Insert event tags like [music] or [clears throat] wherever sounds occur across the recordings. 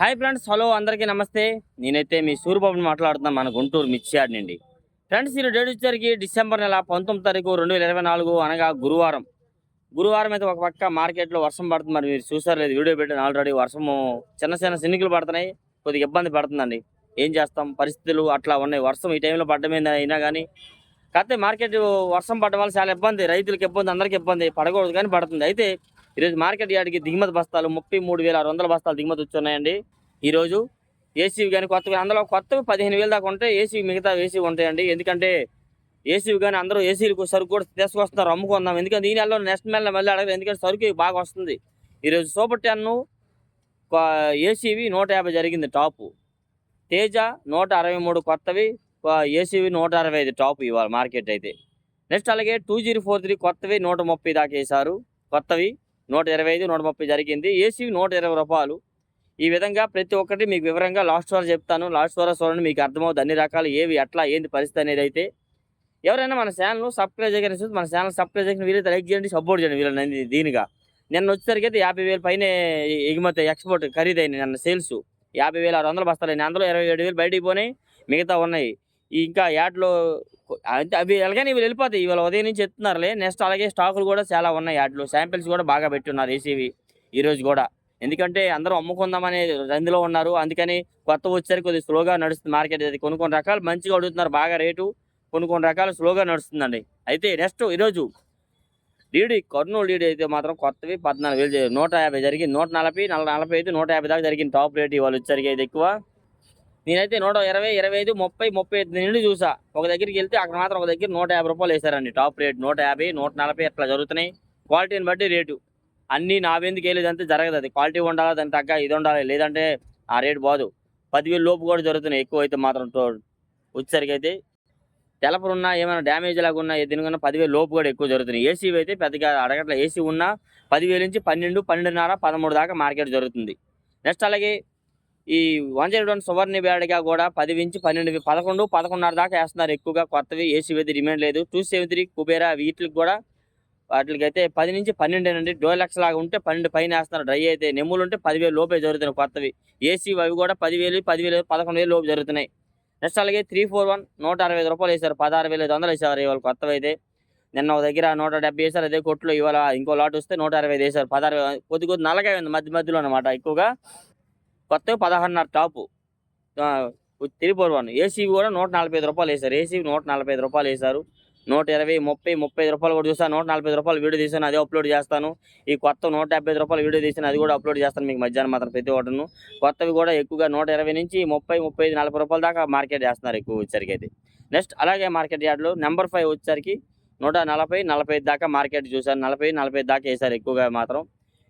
Hi friends hello అందరికీ నమస్తే. నేనైతే మీ సూర్యబాబుని మాట్లాడుతున్నాను మన గుంటూరు మిర్చియాడ్ నుండి. ఫ్రెండ్స్ ఈ డేట్ వచ్చేసరికి డిసెంబర్ నెల పంతొమ్మిది తారీఖు రెండు వేల ఇరవై నాలుగు అనగా గురువారం. గురువారం అయితే ఒక పక్క మార్కెట్లో వర్షం పడుతుంది మరి మీరు చూసారు లేదు వీడియో పెట్టాను ఆల్రెడీ. వర్షము చిన్న చిన్న సిన్నికలు పడుతున్నాయి కొద్దిగా ఇబ్బంది పడుతుందండి. ఏం చేస్తాం? పరిస్థితులు అట్లా ఉన్నాయి. వర్షం ఈ టైంలో పడ్డమే అయినా కానీ కాకపోతే మార్కెట్ వర్షం పడడం వల్ల చాలా ఇబ్బంది రైతులకు ఇబ్బంది అందరికీ ఇబ్బంది పడకూడదు కానీ పడుతుంది. అయితే ఈరోజు మార్కెట్ యార్డ్కి దిగుమతి బస్తాలు ముప్పై మూడు వేల ఆరు వందల బస్తాలు దిగుమతి వచ్చున్నాయండి. ఈరోజు ఏసీవి కానీ కొత్తవి అందులో కొత్తవి పదిహేను వేలు దాకా ఉంటే ఏసీ మిగతా ఏసీ ఉంటాయండి. ఎందుకంటే ఏసీవి కానీ అందరూ ఏసీలకు సరుకు కూడా తీసుకొస్తున్నారు అమ్ముకుందాం. ఎందుకంటే ఈ నెలలో నెక్స్ట్ నెల మళ్ళీ అడగదు ఎందుకంటే సరుకు బాగా వస్తుంది. ఈరోజు సూపర్ టెన్ ఏసీవి నూట యాభై జరిగింది టాపు. తేజ నూట అరవై మూడు కొత్తవి ఏసీవి నూట అరవై ఐదు టాప్ ఇవాళ మార్కెట్ అయితే. నెక్స్ట్ అలాగే టూ జీరో ఫోర్ త్రీ కొత్తవి నూట ముప్పై దాకా వేశారు కొత్తవి. నూట ఇరవై ఐదు నూట ముప్పై జరిగింది. ఏసీవి నూట ఇరవై రూపాయలు. ఈ విధంగా ప్రతి ఒక్కటి మీకు వివరంగా లాస్ట్ వరకు చెప్తాను. లాస్ట్ వరకు చూడండి మీకు అర్థమవుతుంది అన్ని రకాలు ఏవి ఎట్లా ఏంది పరిస్థితి అనేది అయితే. ఎవరైనా మన ఛానల్ సబ్స్క్రైబ్ చేయగలిగిన చూస్తే మన ఛానల్ సబ్స్క్రైబ్ చేయకుండా వీలైతే లైక్ చేయండి సపోర్ట్ చేయండి వీళ్ళని దీనిగా. నిన్న వచ్చేసరికి అయితే యాభై వేల పైన ఎగుమతి ఎక్స్పోర్ట్ ఖరీదైంది నిన్న సేల్స్. యాభై వేల ఆరు వందల బస్తాలు అందులో ఇరవై ఏడు వేలు బయటికి పోయినాయి మిగతా ఉన్నాయి. ఇంకా యాడ్లో అంటే అవి ఎలాగైనా ఇవి వెళ్ళిపోతాయి. ఇవాళ ఉదయం నుంచి ఎత్తున్నారులే నెక్స్ట్ అలాగే స్టాకులు కూడా చాలా ఉన్నాయి యాడ్లో. శాంపిల్స్ కూడా బాగా పెట్టున్నారు ఏసీవి ఈరోజు కూడా. ఎందుకంటే అందరూ అమ్ముకుందామనే రందిలో ఉన్నారు. అందుకని కొత్త వచ్చేసరికి కొద్దిగా స్లోగా నడుస్తుంది మార్కెట్. అది కొన్ని కొన్ని రకాలు మంచిగా అడుగుతున్నారు. బాగా రేటు కొన్ని కొన్ని రకాలు స్లోగా నడుస్తుందండి. అయితే నెక్స్ట్ ఈరోజు డీడీ కర్నూలు డీడీ అయితే మాత్రం కొత్తవి పద్నాలుగు వేలు నూట యాభై జరిగింది. నూట నలభై నలభై నలభై ఐదు నూట యాభై దాకా జరిగింది. టాప్ రేట్ ఇవాళ వచ్చేసరికి అయితే ఎక్కువ. నేనైతే నూట ఇరవై ఇరవై ఐదు ముప్పై ముప్పై ఐదు నిండి చూసా. ఒక దగ్గరికి వెళ్తే అక్కడ మాత్రం ఒక దగ్గర నూట యాభై రూపాయలు వేసారండి టాప్ రేట్ నూట యాభై నూట నలభై అట్లా జరుగుతున్నాయి. క్వాలిటీని బట్టి రేటు అన్నీ నావెందుకు వెళ్ళేదంతే జరగదు అది. క్వాలిటీ ఉండాలి దాని తగ్గ ఇది ఉండాలి. లేదంటే ఆ రేటు బాదు. పదివేలు లోపు కూడా జరుగుతున్నాయి. ఎక్కువ అయితే మాత్రం టో- వచ్చేసరికి అయితే తెలపలు ఉన్నా ఏమైనా డ్యామేజ్ లాగా ఉన్నా దీనికన్నా పదివేలు లోపు కూడా ఎక్కువ జరుగుతున్నాయి. ఏసీ అయితే పెద్దగా అడగట్ల. ఏసీ ఉన్నా పదివేలు నుంచి పన్నెండు పన్నెండున్నర పదమూడు దాకా మార్కెట్ జరుగుతుంది. నెక్స్ట్ అలాగే ఈ వన్ జీరో వన్ సువర్ణ బ్యాడ్గా కూడా పది నుంచి పన్నెండు పదకొండు పదకొండున్నర దాకా వేస్తున్నారు. ఎక్కువగా కొత్తవి ఏసీ అయితే డిమాండ్ లేదు. టూ సెవెన్ త్రీ కుబేరా వీటికి కూడా వాటికి అయితే పది నుంచి పన్నెండేనండి. డోలక్స్ లాగా ఉంటే పన్నెండు పైన వేస్తున్నారు. డ్రై అయితే నెమ్ములు ఉంటే పదివేలు లోపే జరుగుతున్నాయి కొత్తవి. ఏసీ అవి కూడా పదివేలు పదివేలు పదకొండు వేలు లోపు జరుగుతున్నాయి. నెక్స్ట్ అలాగే త్రీ ఫోర్ వన్ నూట అరవై ఐదు రూపాయలు వేశారు. పదహారు వేల ఐదు వందలు వేసారు ఇవాళ కొత్తవి అయితే. నిన్న ఒక దగ్గర నూట డెబ్బై వేశారు. అదే కొట్లో ఇవాళ ఇంకో లాట్ వస్తే నూట అరవై ఐదు వేశారు. పదహారు కొద్ది కొద్ది నల్లగా ఉంది మధ్య మధ్యలో అనమాట ఎక్కువగా. కొత్తవి పదహారున్నర top. Three four one AC కూడా నూట నలభై ఐదు రూపాయలు వేశారు. ఏసీవి నూట నలభై ఐదు రూపాయలు వేశారు. నూట ఇరవై ముప్పై ముప్పై ఐదు రూపాయలు కూడా చూస్తాను నూట నలభై రూపాయలు వీడియో తీసాను అదే అప్లోడ్ చేస్తాను. ఈ కొత్త నూట యాభై ఐదు రూపాయలు వీడియో తీసాను అది కూడా అప్లోడ్ చేస్తాను మీకు మధ్యాహ్నం మాత్రం ప్రతి ఒక్కటను కొత్తవి కూడా ఎక్కువగా నూట ఇరవై నుంచి ముప్పై ముప్పై ఐదు నలభై రూపాయల దాకా మార్కెట్ చేస్తున్నారు ఎక్కువ వచ్చేసరికి అయితే. నెక్స్ట్ అలాగే మార్కెట్ యార్డ్లో నెంబర్ ఫైవ్ వచ్చేసరికి నూట నలభై నలభై ఐదు దాకా మార్కెట్ చూశాను నలభై నలభై ఐదు దాకా వేశారు ఎక్కువగా మాత్రం.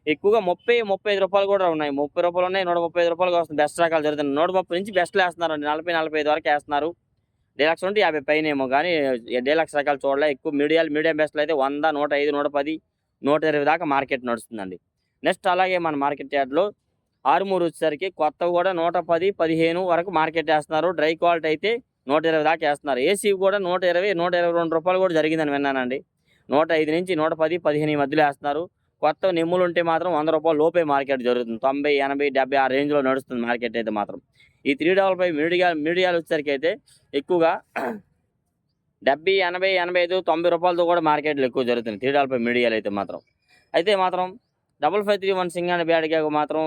ఎక్కువగా ముప్పై ముప్పై ఐదు రూపాయలు కూడా ఉన్నాయి. ముప్పై రూపాయలు ఉన్నాయి నూట ముప్పై ఐదు రూపాయలు వస్తుంది. బెస్ట్ రకాలు జరుగుతుంది నూట ముప్పై నుంచి బెస్ట్లు వేస్తున్నారు. అండి నలభై నలభై ఐదు వరకు వేస్తున్నారు. డీలక్స్ ఉంటే యాభై పైన ఏమో కానీ డీలక్స్ రకాలు చూడలే. ఎక్కువ మీడియాలు మీడియం బెస్ట్లు అయితే వంద నూట ఐదు నూట పది నూట ఇరవై దాకా మార్కెట్ నడుస్తుందండి. నెక్స్ట్ అలాగే మన మార్కెట్ యార్డ్లో ఆరుమూరు వచ్చేసరికి కొత్తవి కూడా నూట పది పదిహేను వరకు మార్కెట్ వేస్తున్నారు. డ్రై క్వాలిటీ అయితే నూట ఇరవై దాకా వేస్తున్నారు. ఏసీ కూడా నూట ఇరవై నూట ఇరవై రెండు రూపాయలు కూడా జరిగిందని విన్నానండి. నూట ఐదు నుంచి నూట పది పదిహేను మధ్యలో వేస్తున్నారు. కొత్త నిమ్ములు ఉంటే మాత్రం వంద రూపాయలు లోపే మార్కెట్ జరుగుతుంది. తొంభై ఎనభై డెబ్బై ఆ రేంజ్లో నడుస్తుంది మార్కెట్ అయితే మాత్రం. ఈ త్రీ డబల్ ఫైవ్ మీడియా మీడియాలు వచ్చేసరికి అయితే ఎక్కువగా [clears throat] డెబ్బై ఎనభై ఎనభై ఐదు తొంభై రూపాయలతో కూడా మార్కెట్లు ఎక్కువ జరుగుతుంది త్రీ డబల్ ఫైవ్ మీడియాలు అయితే మాత్రం. అయితే మాత్రం డబల్ ఫైవ్ త్రీ వన్ సింగ్ అండ్ బ్యాడ్గా మాత్రం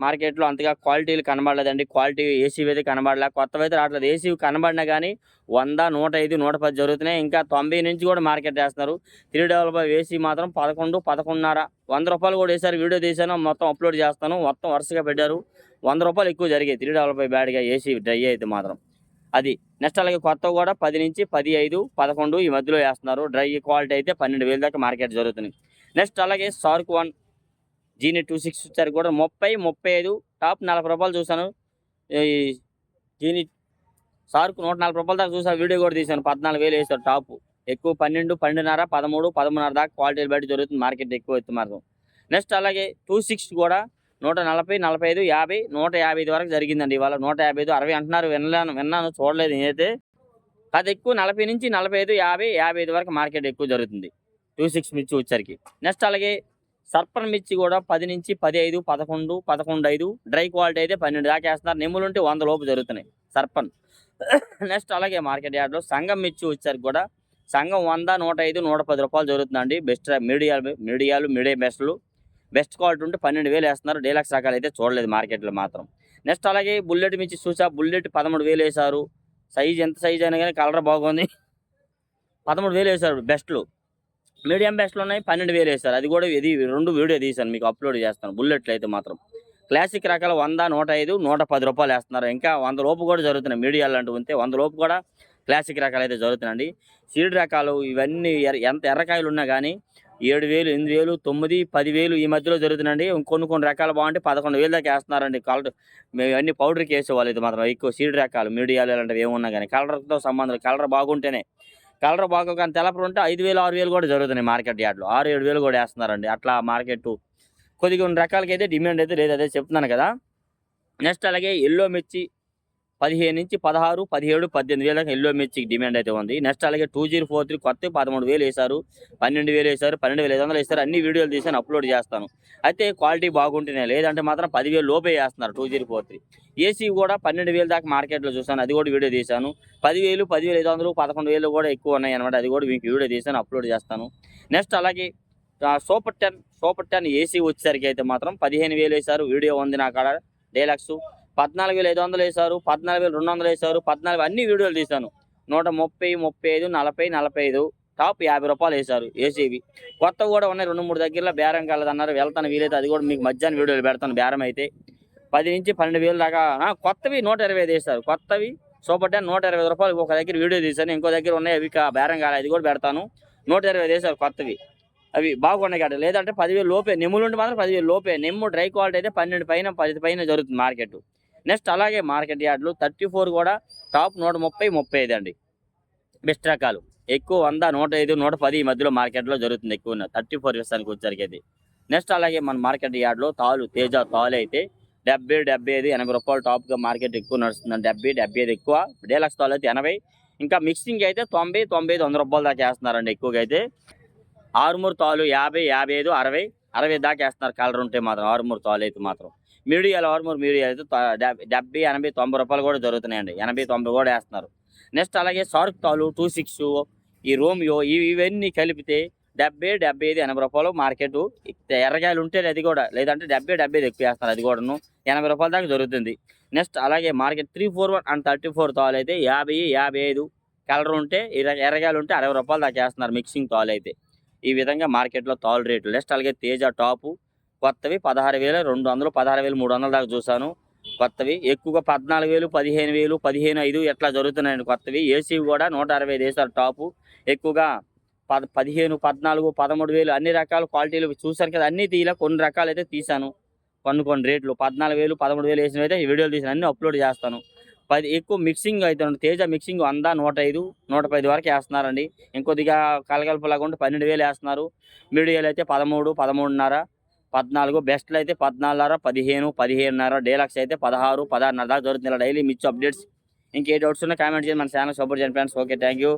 మార్కెట్లో అంతగా క్వాలిటీలు కనబడలేదండి. క్వాలిటీ ఏసీ అయితే కనబడలే కొత్తవి అయితే రావట్లేదు. ఏసీ కనబడినా కానీ వంద నూట ఐదు నూట పది జరుగుతున్నాయి. ఇంకా తొంభై నుంచి కూడా మార్కెట్ చేస్తున్నారు. త్రీ డబల్ ఏసీ మాత్రం పదకొండు పదకొండున్నర వంద రూపాయలు కూడా వేసారు వీడియో తీసాను మొత్తం అప్లోడ్ చేస్తాను. మొత్తం వరుసగా పెట్టారు. వంద రూపాయలు ఎక్కువ జరిగాయి. త్రీ డెవలప్ బ్యాడ్గా ఏసీ డ్రై అయితే మాత్రం. అది నెక్స్ట్ అలాగే కొత్త కూడా పది నుంచి పది ఐదు పదకొండు ఈ మధ్యలో వేస్తున్నారు. డ్రై క్వాలిటీ అయితే పన్నెండు వేల దాకా మార్కెట్ జరుగుతుంది. నెక్స్ట్ అలాగే సార్క్ వన్ జీని టూ సిక్స్ వచ్చారు కూడా ముప్పై ముప్పై ఐదు టాప్ నలభై రూపాయలు చూశాను. ఈ జీని సార్కు నూట నలభై రూపాయల దాకా చూసాను వీడియో కూడా తీశాను. పద్నాలుగు వేలు వేస్తారు టాప్. ఎక్కువ పన్నెండు పన్నెండున్నర పదమూడు పదమూడున్నర దాకా క్వాలిటీలు బయట జరుగుతుంది మార్కెట్ ఎక్కువ ఎత్తు మాత్రం నెక్స్ట్ అలాగే టూ సిక్స్ కూడా నూట నలభై నలభై ఐదు యాభై నూట యాభై ఐదు వరకు జరిగిందండి. ఇవాళ నూట యాభై ఐదు అరవై అంటున్నారు. వినలేను విన్నాను చూడలేదు నేనైతే. అది ఎక్కువ నలభై నుంచి నలభై ఐదు యాభై యాభై ఐదు వరకు మార్కెట్ ఎక్కువ జరుగుతుంది. టూ సిక్స్ మిర్చి వచ్చరికి నెక్స్ట్ అలాగే సర్పన్ మిర్చి కూడా పది నుంచి పది ఐదు పదకొండు పదకొండు ఐదు డ్రై క్వాలిటీ అయితే పన్నెండు దాకా వేస్తున్నారు. నిమ్ములు ఉంటే వంద లోపు జరుగుతున్నాయి సర్పన్ నెక్స్ట్ అలాగే మార్కెట్ యార్డ్లో సంఘం మిర్చి వచ్చేసరికి కూడా సంఘం వంద నూట ఐదు నూట పది రూపాయలు జరుగుతుందండి. బెస్ట్ మీడియాలు మీడియాలు మీడియం బెస్ట్లు బెస్ట్ క్వాలిటీ ఉంటే పన్నెండు వేలు వేస్తున్నారు. డీలక్స్ రకాలు అయితే చూడలేదు మార్కెట్లో మాత్రం. నెక్స్ట్ అలాగే బుల్లెట్ మిర్చి చూసా బుల్లెట్ పదమూడు వేలు వేశారు. సైజ్ ఎంత సైజ్ అయినా కానీ కలర్ బాగుంది. పదమూడు వేలు వేశారు బెస్ట్లు. మీడియం బెస్ట్లో ఉన్నాయి పన్నెండు వేలు వేస్తారు అది కూడా ఇది రెండు వీడియో తీశాను మీకు అప్లోడ్ చేస్తాను బుల్లెట్లు అయితే మాత్రం. క్లాసిక్ రకాలు వంద నూట ఐదు నూట పది రూపాయలు వేస్తున్నారు. ఇంకా వంద లోపు కూడా జరుగుతున్నాయి మీడియాలు అంటూ ఉంటే వంద లోపు కూడా క్లాసిక్ రకాలు అయితే జరుగుతున్నాయండి. సీడ్ రకాలు ఇవన్నీ ఎర్ర- ఎంత ఎర్రకాయలు ఉన్నా కానీ ఏడు వేలు ఎనిమిది వేలు తొమ్మిది పదివేలు ఈ మధ్యలో జరుగుతుందండి కొన్ని కొన్ని రకాలు బాగుంటే పదకొండు వేలు దాకా వేస్తున్నారండి. కలర్ మేము అన్ని పౌడర్కి వేసేవాళ్ళు ఇది మాత్రం ఎక్కువ సీడ్ రకాలు మీడియాలు ఇలాంటివి ఏమున్నా కానీ కలర్తో సంబంధం కలర్ బాగుంటేనే కలర్ బాగా కానీ తెలపరు ఉంటే ఐదు వేలు ఆరు వేలు కూడా జరుగుతున్నాయి మార్కెట్ యార్డ్లో ఆరు ఏడు వేలు కూడా వేస్తున్నారండి. అట్లా మార్కెట్ కొద్దిగా కొన్ని రకాలకి అయితే డిమాండ్ అయితే లేదు. అదే చెప్తున్నాను కదా. నెక్స్ట్ అలాగే ఎల్లో మిర్చి పదిహేను నుంచి పదహారు పదిహేడు పద్దెనిమిది వేలకు దాకా ఎల్లో మిర్చికి డిమాండ్ అయితే ఉంది. నెక్స్ట్ అలాగే టూ జీరో ఫోర్ త్రీ కొత్త పదమూడు వేలు వేశారు పన్నెండు వేలు వేశారు పన్నెండు వేల ఐదు వందలు వేశారు. అన్ని వీడియోలు తీసాను అప్లోడ్ చేస్తాను. అయితే క్వాలిటీ బాగుంటేనే లేదంటే మాత్రం పదివేలు లోపే వేస్తున్నారు two zero four three. AC కూడా పన్నెండు వేలు దాకా మార్కెట్లో చూసాను అది కూడా వీడియో తీశాను. పదివేలు పదివేలు ఐదు వందలు పదకొండు వేలు కూడా ఎక్కువ ఉన్నాయి అనమాట అది కూడా మీకు వీడియో తీసాను అప్లోడ్ చేస్తాను. నెక్స్ట్ అలాగే super ten super ten AC వచ్చేసరికి అయితే మాత్రం పదిహేను వేలు వేశారు. వీడియో ఉంది నా కాడ. డేలక్స్ పద్నాలుగు వేలు ఐదు వందలు వేశారు పద్నాలుగు వేలు రెండు వందలు వేశారు పద్నాలుగు అన్ని వీడియోలు తీశాను. నూట ముప్పై ముప్పై ఐదు నలభై నలభై ఐదు టాప్ యాభై రూపాయలు వేశారు ఏసీవి కొత్త కూడా ఉన్నాయి రెండు మూడు దగ్గరలో బేరం కలదన్నారు వెళ్తాను వీలైతే అది కూడా మీకు మధ్యాహ్నం వీడియోలు పెడతాను బేరం అయితే. పది నుంచి పన్నెండు వేలు దాకా కొత్తవి నూట ఇరవై ఐదు వేశారు. కొత్తవి సూపర్ టెన్ నూట ఇరవై రూపాయలు ఒక దగ్గర వీడియో తీశాను ఇంకో దగ్గర ఉన్నాయి అవి బేరం కాలేదు అది కూడా పెడతాను. నూట ఇరవై ఐదు వేశారు కొత్తవి. అవి బాగున్నాయి కదా లేదంటే పదివేలు లోపే నెమ్ములు ఉంటే మాత్రం పదివేలు లోపే నెమ్ము డ్రై క్వాలిటీ అయితే పన్నెండు పైన పది పైన జరుగుతుంది మార్కెట్. నెక్స్ట్ అలాగే మార్కెట్ యార్డ్లు థర్టీ ఫోర్ కూడా టాప్ నూట ముప్పై ముప్పై ఐదు అండి. బెస్ట్ రకాలు. ఎక్కువ వంద నూట ఐదు నూట పది ఈ మధ్యలో మార్కెట్లో జరుగుతుంది ఎక్కువ థర్టీ ఫోర్ విషయానికి వచ్చేసరికి అయితే నెక్స్ట్ అలాగే మన మార్కెట్ యార్డ్లో తాలు తేజ తాలు అయితే డెబ్బై డెబ్బై ఐదు ఎనభై రూపాయలు టాప్గా మార్కెట్ ఎక్కువ నడుస్తుంది డెబ్బై డెబ్బై ఐదు ఎక్కువ. డేలక్స్ తాలు అయితే ఎనభై. ఇంకా మిక్సింగ్ అయితే తొంభై తొంభై ఐదు వంద రూపాయలు దాకా వేస్తున్నారండి ఎక్కువగా అయితే. ఆరుమూరు తాలు యాభై యాభై ఐదు అరవై అరవై దాకా వేస్తున్నారు. కలర్ ఉంటే మాత్రం ఆరుమూరు తాలు అయితే మాత్రం. మీడియాలు ఆర్మూర్ మీడియా అయితే డెబ్బై ఎనభై తొంభై రూపాయలు కూడా జరుగుతున్నాయండి. ఎనభై తొంభై కూడా వేస్తున్నారు. నెక్స్ట్ అలాగే సార్క్ తాలు టూ సిక్స్ ఈ రోమియో ఇవి ఇవన్నీ కలిపితే డెబ్బై డెబ్బై ఐదు ఎనభై రూపాయలు మార్కెట్ ఎర్రకాయలు ఉంటే అది కూడా లేదంటే డెబ్బై డెబ్బై ఐదు ఎక్కువ వేస్తున్నారు. అది కూడాను ఎనభై రూపాయల దాకా జరుగుతుంది. నెక్స్ట్ అలాగే market three four one and thirty four తాలు అయితే యాభై యాభై ఐదు కలర్ ఉంటే ఎర్రగాయలు ఎర్రకాయలు ఉంటే అరవై రూపాయలు దాకా వేస్తున్నారు మిక్సింగ్ తాలు అయితే. ఈ విధంగా మార్కెట్లో తాలు రేట్లు నెక్స్ట్ అలాగే తేజ టాపు కొత్తవి పదహారు వేలు రెండు వందలు పదహారు వేలు మూడు వందల దాకా చూశాను. కొత్తవి ఎక్కువగా పద్నాలుగు వేలు పదిహేను వేలు పదిహేను ఐదు ఎట్లా జరుగుతున్నాయండి కొత్తవి? ఏసీ కూడా నూట అరవై ఐదు వేసారు టాపు ఎక్కువగా పద పదిహేను పద్నాలుగు పదమూడు వేలు అన్ని రకాల క్వాలిటీలు చూశాను కదా అన్ని తీయలే కొన్ని రకాలు అయితే తీశాను. కొన్ని కొన్ని రేట్లు పద్నాలుగు వేలు పదమూడు వేలు వేసినవి అయితే వీడియోలు తీసిన అన్ని అప్లోడ్ చేస్తాను. పది ఎక్కువ మిక్సింగ్ అయితే తేజ మిక్సింగ్ వంద నూట ఐదు నూట పది వరకు వేస్తున్నారండి. ఇంకొద్దిగా కలగలుపులాగా ఉంటే పన్నెండు వేలు వేస్తున్నారు. మీడియాలు అయితే పదమూడు పదమూడున్నర పద్నాలుగు బెస్ట్లు అయితే పద్నాలుగున్నర పదిహేను పదిహేనున్నర డేలక్స్ అయితే పదహారు పదహారున్నర దాకా దొరుకుతుంది ఇలా డైలీ మిచ్చు అప్డేట్స్. ఇంకే డౌట్స్ ఉన్నా కామెంట్ చేయండి. మన ఛానల్ సపోర్ట్ చేయండి ఫ్రెండ్స్. Okay thank you.